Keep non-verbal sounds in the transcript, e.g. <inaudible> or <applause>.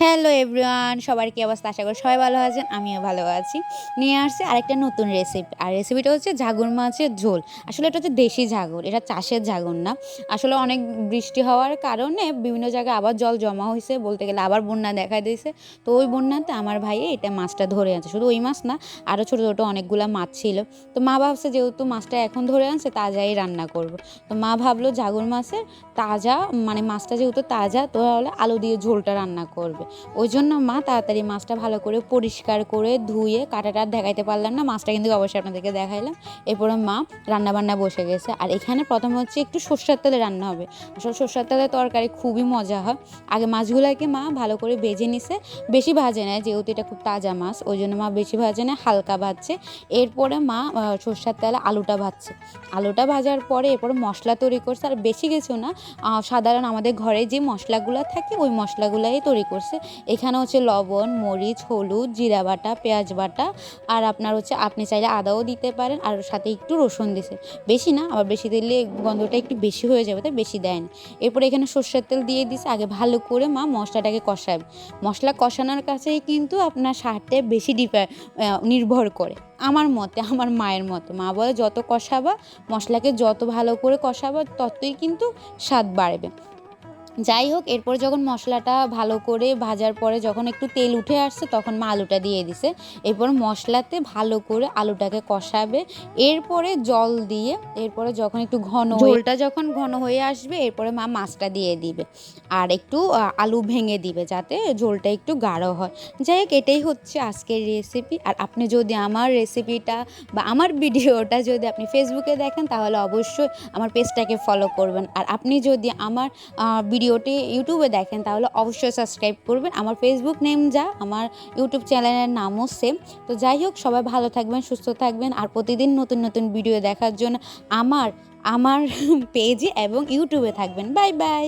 Hello everyone, সবার কি অবস্থা? আশা করি সবাই ভালো আছেন, আমিও ভালো আছি। নিয়ে আসছি আরেকটা নতুন রেসিপি আর রেসিপিটা হচ্ছে ঝাগর মাছের ঝোল। আসলে এটা হচ্ছে দেশি ঝাগর, এটা চাষের ঝাগর না। আসলে অনেক বৃষ্টি হওয়ার কারণে বিভিন্ন জায়গায় আবার জল জমা হয়েছে, বলতে গেলে আবার বন্যা দেখা দিয়েছে। তো ওই বন্যাতে আমার ভাইয়ে এটা মাছটা ধরে আনছে। শুধু ওই মাছ না আরও ছোটো ছোটো অনেকগুলো মাছ ছিল। তো মা ভাবছে যেহেতু মাছটা এখন ধরে আনছে, তাজাই রান্না করব। তো মা ভাবলো ঝাগর মাছের তাজা মানে মাছটা যেহেতু তাজা, তো তাহলে আলু দিয়ে ঝোলটা রান্না করবে। ওই জন্য মা তাড়াতাড়ি মাছটা ভালো করে পরিষ্কার করে ধুয়ে কাটাটা দেখাইতে পারলাম না, মাছটা কিন্তু অবশ্যই আপনাদেরকে দেখাইলাম। এরপরে মা রান্না বান্না বসে গেছে। আর এখানে প্রথম হচ্ছে একটু সর্ষের তেলে রান্না হবে। আসলে সর্ষের তেলের তরকারি খুবই মজা হয়। আগে মাছগুলোকে মা ভালো করে ভেজে নিছে। বেশি ভাজে নেয় যেহেতু এটা খুব তাজা মাছ ওই জন্য মা বেশি ভাজে নেয় হালকা ভাজছে। এরপরে মা সর্ষের তেলে আলুটা ভাজছে। আলুটা ভাজার পরে এরপরে মশলা তৈরি করছে। আর বেশি কিছু না সাধারণ আমাদের ঘরে যে মশলাগুলো থাকে, ওই মশলাগুলাই তৈরি করছে। এখানে হচ্ছে লবণ, মরিচ, হলুদ, জিরা বাটা, পেঁয়াজ বাটা, আর আপনার হচ্ছে আপনি চাইলে আদাও দিতে পারেন, আর সাথে একটু রসুন দিছে। বেশি না, আবার বেশি দিলে গন্ধটা একটু বেশি হয়ে যাবে, তাই বেশি দেয় না। এরপর এখানে সর্ষের তেল দিয়ে দিছে, আগে ভালো করে মা মশলাটাকে কষাবে। মশলা কষানোর কাছেই কিন্তু আপনার স্বাদটা বেশি ডিপা নির্ভর করে। আমার মতে, আমার মায়ের মতে, মা বলে যত কষাবা, মশলাকে যত ভালো করে কষাবা, ততই কিন্তু স্বাদ বাড়বে। যাই হোক এরপর যখন মশলাটা ভালো করে ভাজার পরে যখন একটু তেল উঠে আসছে তখন মা আলুটা দিয়ে দিছে। এরপর মশলাতে ভালো করে আলুটাকে কষাবে। এরপরে জল দিয়ে এরপরে যখন একটু ঘন ঝোলটা যখন ঘন হয়ে আসবে এরপরে মা মাছটা দিয়ে দিবে। আর একটু আলু ভেঙে দিবে যাতে ঝোলটা একটু গাঢ় হয়। যাই হোক এটাই হচ্ছে আজকের রেসিপি আর আপনি যদি আমার রেসিপিটা বা আমার ভিডিওটা যদি আপনি ফেসবুকে দেখেন তাহলে অবশ্যই আমার পেজটাকে ফলো করবেন। আর আপনি যদি আমার আহ, ভিডিওটি ইউটিউবে দেখেন, তাহলে অবশ্যই সাবস্ক্রাইব করবেন। আমার ফেসবুক নেম যা, আমার ইউটিউব চ্যানেলের নামও সেম তো যাই হোক, সবাই ভালো থাকবেন, সুস্থ থাকবেন, আর প্রতিদিন নতুন নতুন ভিডিও দেখার জন্য আমার আমার <laughs> পেজে এবং ইউটিউবে থাকবেন। Bye bye